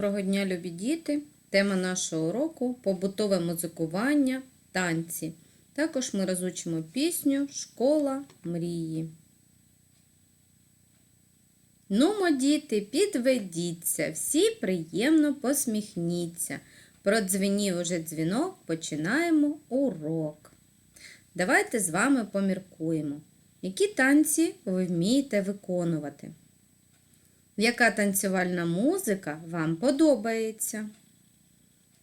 Доброго дня, любі діти! Тема нашого уроку побутове музикування, танці. Також ми розучимо пісню Школа мрії. Нумо, діти, підведіться, всі приємно посміхніться. Продзвенів уже дзвінок, починаємо урок. Давайте з вами поміркуємо, які танці ви вмієте виконувати. Яка танцювальна музика вам подобається?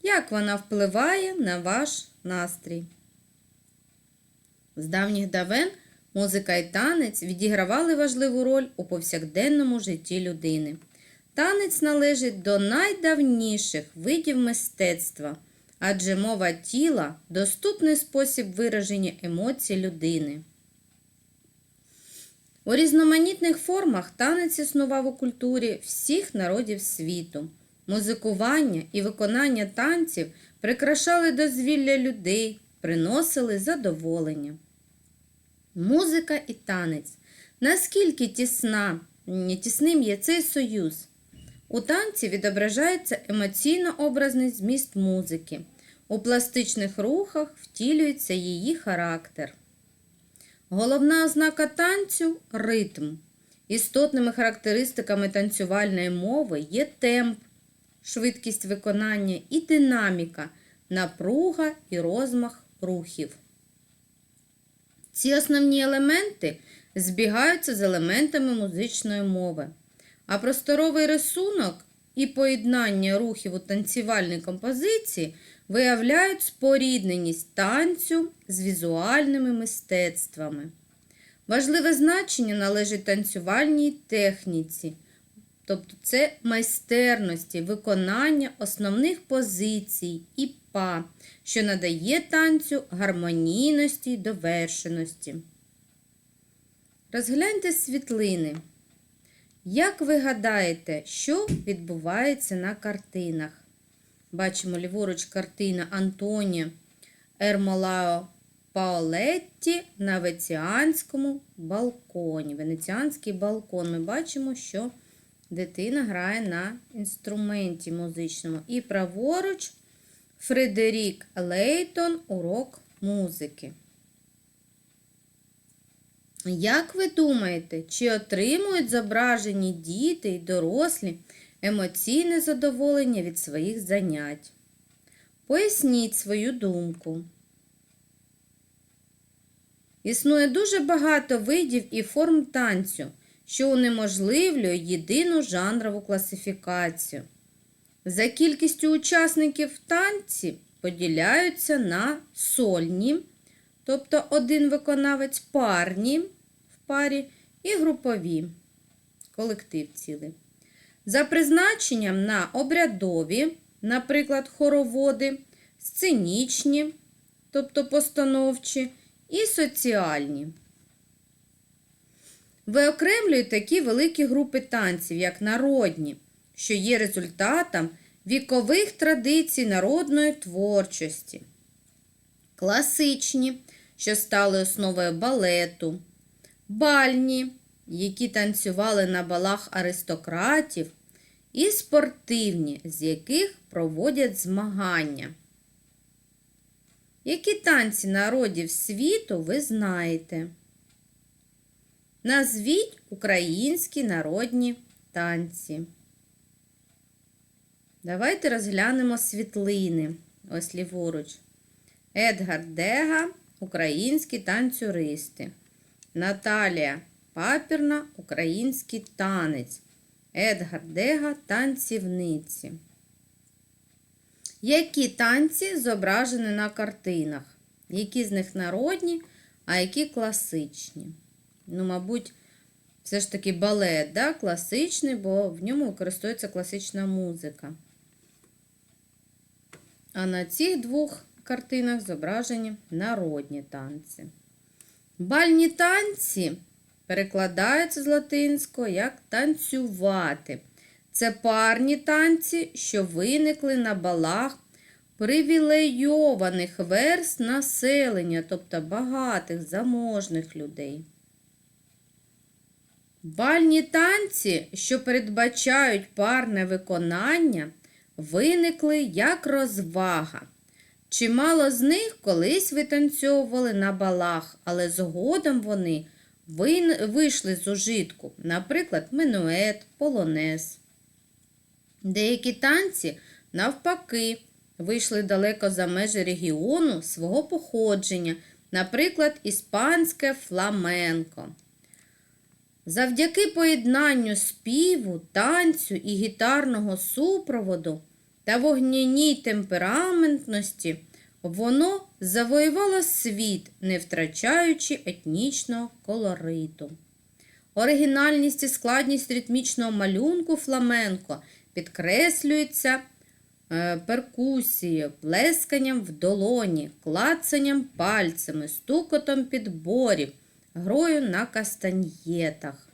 Як вона впливає на ваш настрій? З давніх давен музика і танець відігравали важливу роль у повсякденному житті людини. Танець належить до найдавніших видів мистецтва, адже мова тіла доступний спосіб вираження емоцій людини. У різноманітних формах танець існував у культурі всіх народів світу. Музикування і виконання танців прикрашали дозвілля людей, приносили задоволення. Музика і танець. Наскільки тісна, тісним є цей союз? У танці відображається емоційно-образний зміст музики. У пластичних рухах втілюється її характер. Головна ознака танцю ритм. Істотними характеристиками танцювальної мови є темп, швидкість виконання і динаміка, напруга і розмах рухів. Ці основні елементи збігаються з елементами музичної мови, а просторовий рисунок і поєднання рухів у танцювальній композиції виявляють спорідненість танцю з візуальними мистецтвами. Важливе значення належить танцювальній техніці, тобто це майстерності виконання основних позицій і па, що надає танцю гармонійності й довершеності. Розгляньте світлини. Як ви гадаєте, що відбувається на картинах? Бачимо ліворуч картина Антоні Ермолао Паолетті на венеціанському балконі. Венеціанський балкон. Ми бачимо, що дитина грає на інструменті музичному. І праворуч Фредерік Лейтон урок музики. Як ви думаєте, чи отримують зображені діти й дорослі емоційне задоволення від своїх занять? Поясніть свою думку. Існує дуже багато видів і форм танцю, що унеможливлює єдину жанрову класифікацію. За кількістю учасників танці поділяються на сольні, тобто один виконавець парні в парі і групові колектив цілий. За призначенням на обрядові, наприклад, хороводи, сценічні, тобто постановчі, і соціальні. Виокремлюють такі великі групи танців, як народні, що є результатом вікових традицій народної творчості, класичні, що стали основою балету, бальні, які танцювали на балах аристократів, і спортивні, з яких проводять змагання. Які танці народів світу ви знаєте? Назвіть українські народні танці. Давайте розглянемо світлини. Ось ліворуч. Едгар Дега, українські танцюристи. Наталія Папірна, український танець. Едгар Дега танцівниці. Які танці зображені на картинах? Які з них народні, а які класичні? Ну, мабуть, все ж таки балет, да? класичний, бо в ньому використовується класична музика. А на цих двох картинах зображені народні танці. Бальні танці перекладаються з латинського як танцювати. Це парні танці, що виникли на балах привілейованих верст населення, тобто багатих, заможних людей. Бальні танці, що передбачають парне виконання, виникли як розвага. Чимало з них колись витанцьовували на балах, але згодом вони вийшли з ужитку, наприклад, минует, полонез. Деякі танці, навпаки, вийшли далеко за межі регіону свого походження, наприклад, іспанське фламенко. Завдяки поєднанню співу, танцю і гітарного супроводу та вогняній темпераментності воно завоювало світ, не втрачаючи етнічного колориту. Оригінальність і складність ритмічного малюнку фламенко підкреслюється е, перкусією, плесканням в долоні, клацанням пальцями, стукотом підборів, грою на кастаньєтах.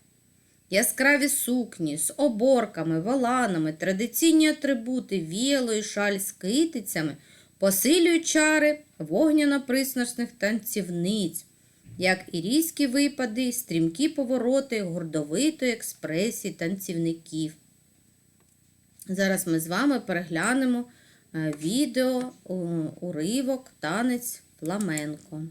Яскраві сукні з оборками, воланами, традиційні атрибути, віяло шаль з китицями посилюють чари вогняно-присносних танцівниць, як і різкі випади, стрімкі повороти гордовитої експресії танцівників. Зараз ми з вами переглянемо е, відео, уривок, танець фламенко.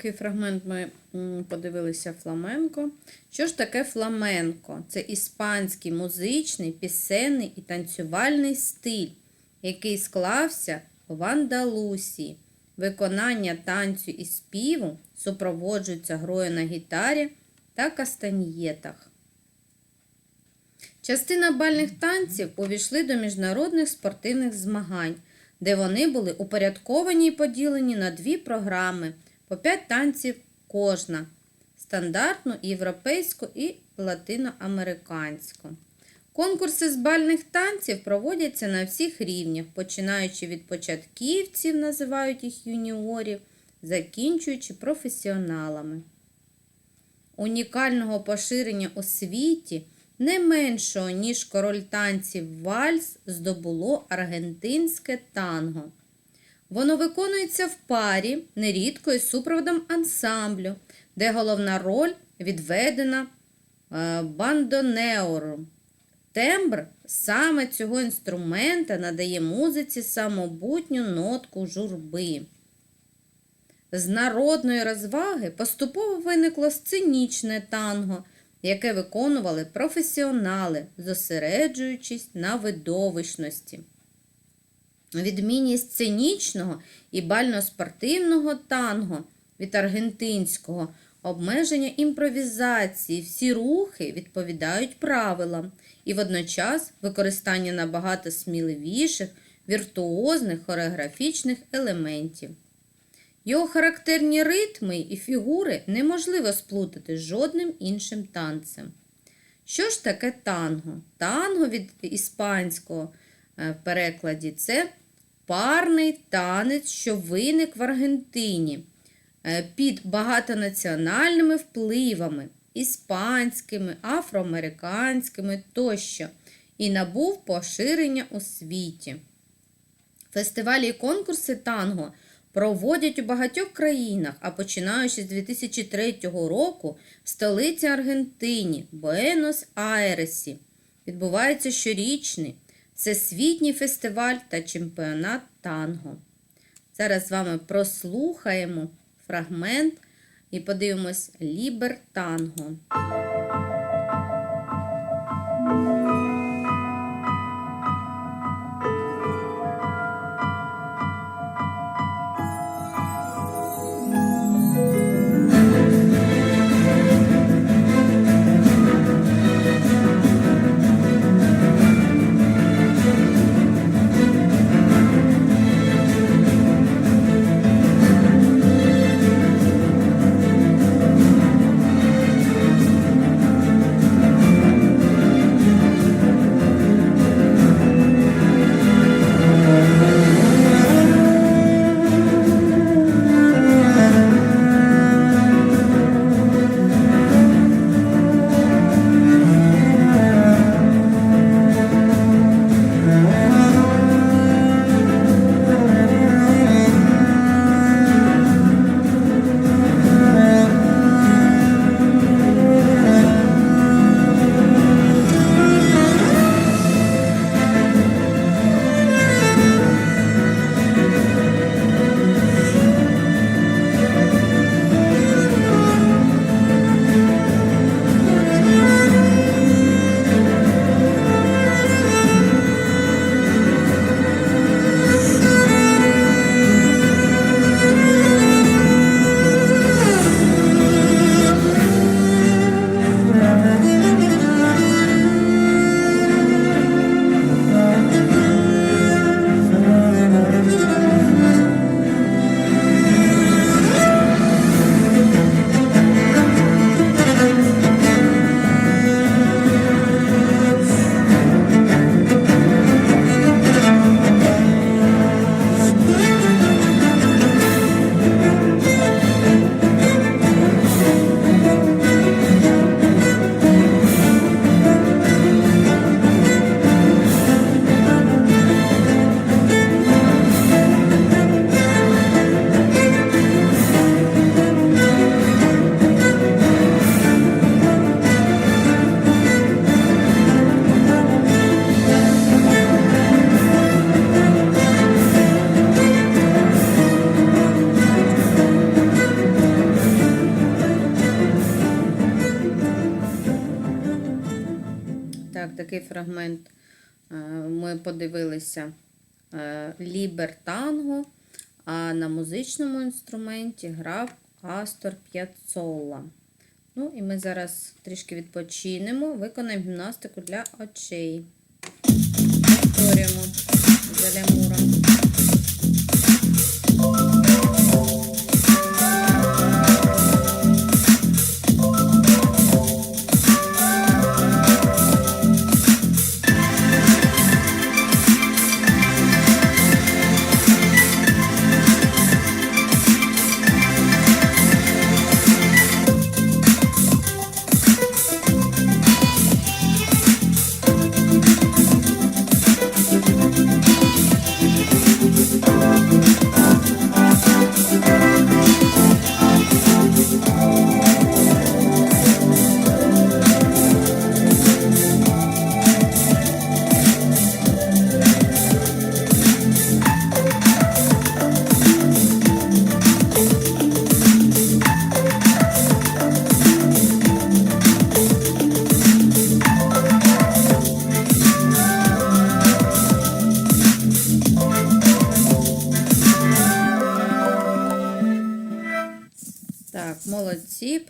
Такий фрагмент ми подивилися фламенко. Що ж таке фламенко? Це іспанський музичний, пісенний і танцювальний стиль, який склався в Андалусії. Виконання танцю і співу супроводжується грою на гітарі та кастаньєтах. Частина бальних танців увійшли до міжнародних спортивних змагань, де вони були упорядковані і поділені на дві програми по 5 танців кожна стандартну, європейську і латиноамериканську. Конкурси з бальних танців проводяться на всіх рівнях, починаючи від початківців, називають їх юніорів, закінчуючи професіоналами. Унікального поширення у світі не меншого, ніж король танців вальс, здобуло аргентинське танго. Воно виконується в парі, нерідко із супроводом ансамблю, де головна роль відведена е, бандонеору. Тембр саме цього інструмента надає музиці самобутню нотку журби. З народної розваги поступово виникло сценічне танго, яке виконували професіонали, зосереджуючись на видовищності. Відмінність сценічного і бально-спортивного танго від аргентинського обмеження імпровізації, всі рухи відповідають правилам і водночас використання набагато сміливіших, віртуозних хореографічних елементів. Його характерні ритми і фігури неможливо сплутати з жодним іншим танцем. Що ж таке танго? Танго від іспанського е, в перекладі це парний танець, що виник в Аргентині е, під багатонаціональними впливами іспанськими, афроамериканськими тощо і набув поширення у світі. Фестивалі і конкурси танго проводять у багатьох країнах, а починаючи з 2003 року в столиці Аргентині, Буенос-Айресі, відбувається щорічний всесвітній фестиваль та чемпіонат танго. Зараз з вами прослухаємо фрагмент і подивимось Лібер танго. Музичному інструменті грав Астор П'яцолла. Ну, і ми зараз трішки відпочинемо, виконаємо гімнастику для очей. Повторюємо за лямуром.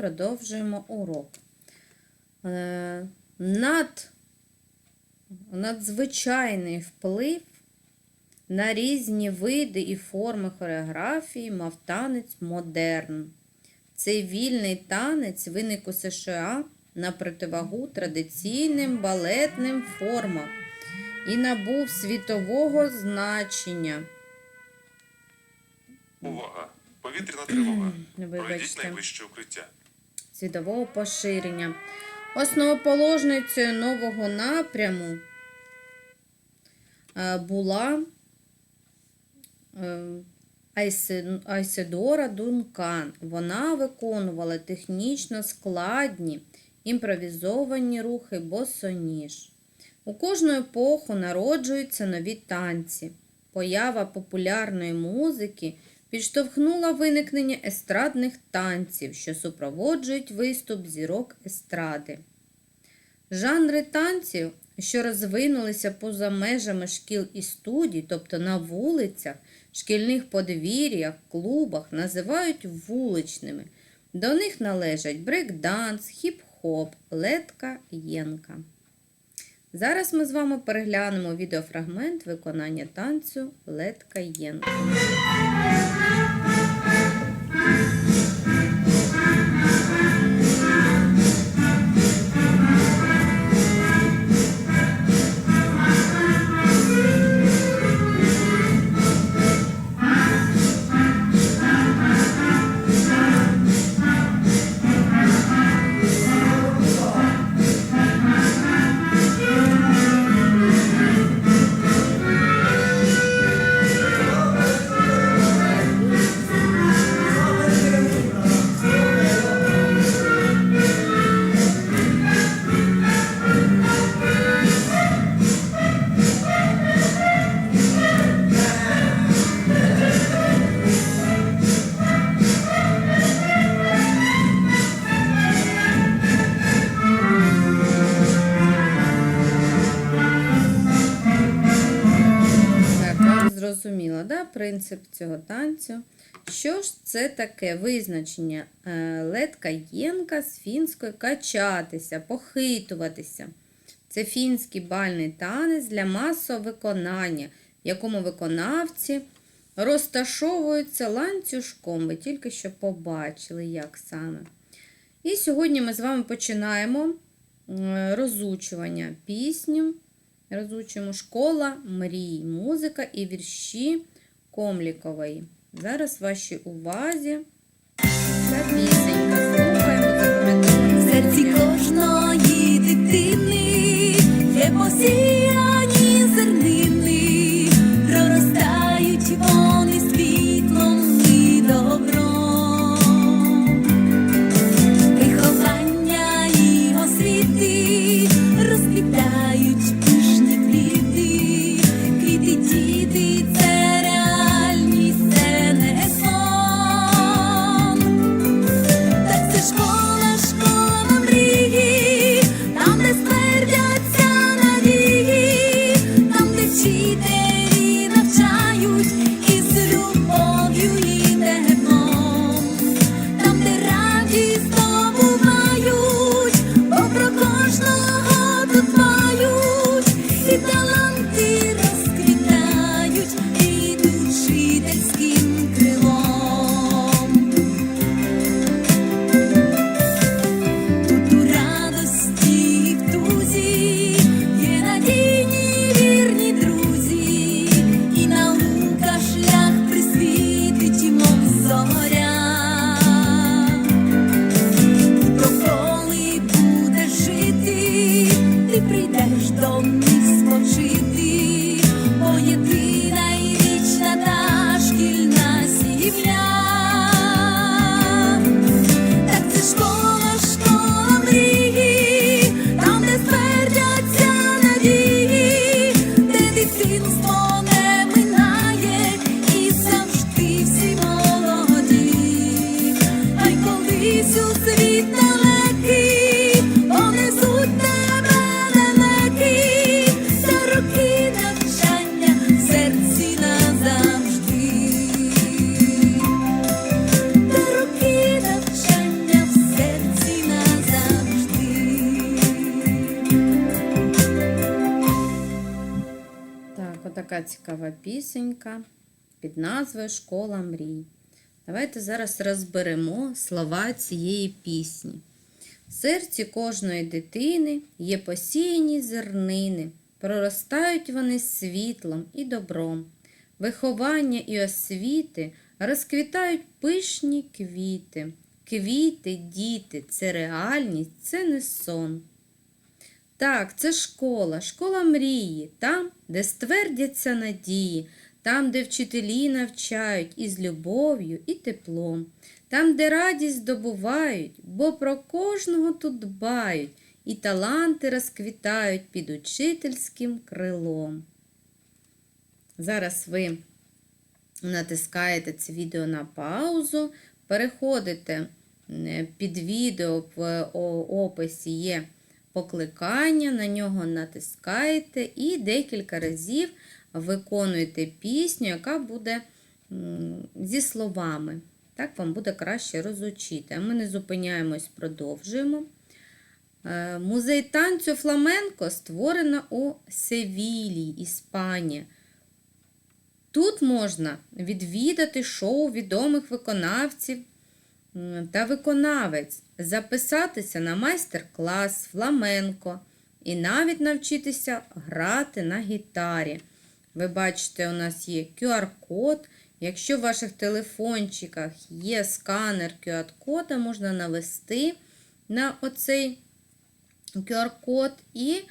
Продовжуємо урок. Е, над, надзвичайний вплив на різні види і форми хореографії мав танець модерн. Цей вільний танець виник у США на противагу традиційним балетним формам і набув світового значення. Увага! Повітряна тривога. Пройдіть найближче укриття. Світового поширення. Основоположницею нового напряму е, була е, Айседора Дункан. Вона виконувала технічно складні імпровізовані рухи босоніж. У кожну епоху народжуються нові танці. Поява популярної музики підштовхнула виникнення естрадних танців, що супроводжують виступ зірок естради. Жанри танців, що розвинулися поза межами шкіл і студій, тобто на вулицях, шкільних подвір'ях, клубах, називають вуличними. До них належать брейкданс, хіп-хоп, летка, єнка. Зараз ми з вами переглянемо відеофрагмент виконання танцю летка єнка. Peace. Цього танцю. Що ж це таке визначення? Е, Летка єнка з фінської качатися, похитуватися. Це фінський бальний танець для масового виконання, в якому виконавці розташовуються ланцюжком. Ви тільки що побачили, як саме. І сьогодні ми з вами починаємо розучування пісню. Розучуємо школа мрій, музика і вірші Комлікової. Зараз вашій увазі ця пісенька. Слухаємо, В серці кожної дитини є посіяні така цікава пісенька під назвою Школа мрій. Давайте зараз розберемо слова цієї пісні. В серці кожної дитини є посіяні зернини, проростають вони світлом і добром. Виховання і освіти розквітають пишні квіти. Квіти, діти це реальність, це не сон. Так, це школа, школа мрії, там, де ствердяться надії, там, де вчителі навчають із любов'ю і теплом, там, де радість здобувають, бо про кожного тут дбають, і таланти розквітають під учительським крилом. Зараз ви натискаєте це відео на паузу, переходите е, під відео в описі є покликання, на нього натискаєте і декілька разів виконуєте пісню, яка буде зі словами. Так вам буде краще розучити. А ми не зупиняємось, продовжуємо. Е, Музей танцю фламенко створено у Севілії, Іспанія. Тут можна відвідати шоу відомих виконавців та виконавець, записатися на майстер-клас фламенко і навіть навчитися грати на гітарі. Ви бачите, у нас є QR-код. Якщо в ваших телефончиках є сканер QR-кода, можна навести на оцей QR-код і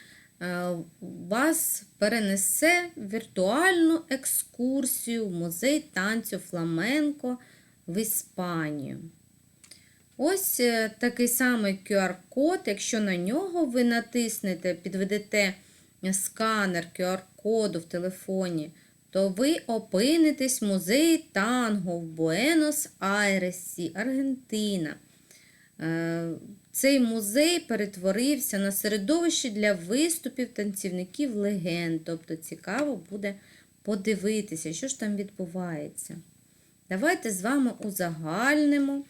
е, вас перенесе віртуальну екскурсію в музей танцю Фламенко в Іспанію. Ось е, такий самий QR-код. Якщо на нього ви натиснете, підведете сканер QR-коду в телефоні, то ви опинитесь в музеї танго в Буенос-Айресі, Аргентина. Е, Цей музей перетворився на середовище для виступів танцівників легенд. Тобто цікаво буде подивитися, що ж там відбувається. Давайте з вами узагальнимо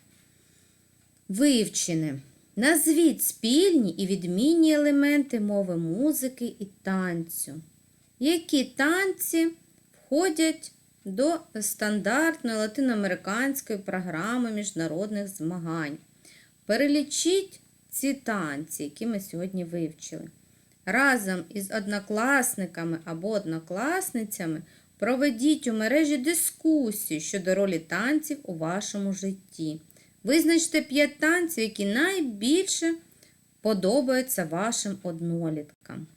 вивчене. Назвіть спільні і відмінні елементи мови музики і танцю. Які танці входять до стандартної латиноамериканської програми міжнародних змагань? Перелічіть ці танці, які ми сьогодні вивчили. Разом із однокласниками або однокласницями проведіть у мережі дискусію щодо ролі танців у вашому житті. Визначте 5 танців, які найбільше подобаються вашим одноліткам.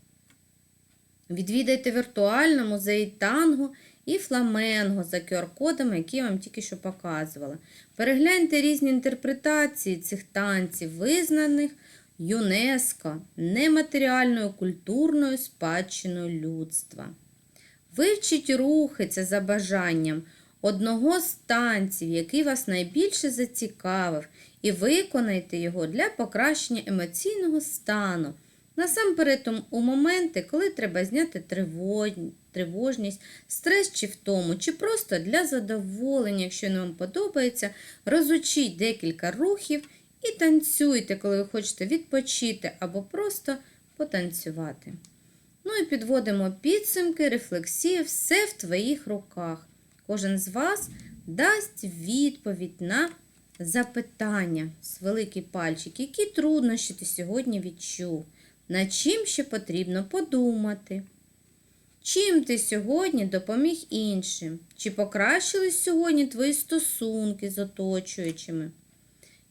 Відвідайте віртуально музеї танго і фламенго за QR-кодами, які я вам тільки що показувала. Перегляньте різні інтерпретації цих танців, визнаних ЮНЕСКО нематеріальною культурною спадщиною людства. Вивчіть рухи це за бажанням одного з танців, який вас найбільше зацікавив, і виконайте його для покращення емоційного стану. Насамперед у моменти, коли треба зняти тривожність, стрес чи втому, чи просто для задоволення, якщо не вам подобається, розучіть декілька рухів і танцюйте, коли ви хочете відпочити або просто потанцювати. Ну і підводимо підсумки, рефлексії, все в твоїх руках. Кожен з вас дасть відповідь на запитання з великий пальчик, які труднощі ти сьогодні відчув, над чим ще потрібно подумати. Чим ти сьогодні допоміг іншим? Чи покращились сьогодні твої стосунки з оточуючими?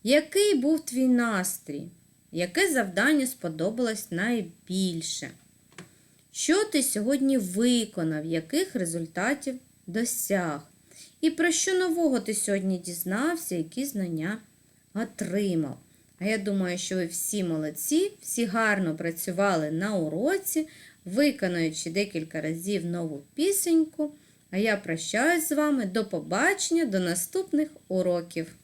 Який був твій настрій? Яке завдання сподобалось найбільше? Що ти сьогодні виконав, яких результатів досяг? І про що нового ти сьогодні дізнався, які знання отримав? А я думаю, що ви всі молодці, всі гарно працювали на уроці, виконуючи декілька разів нову пісеньку. А я прощаюсь з вами. До побачення, до наступних уроків.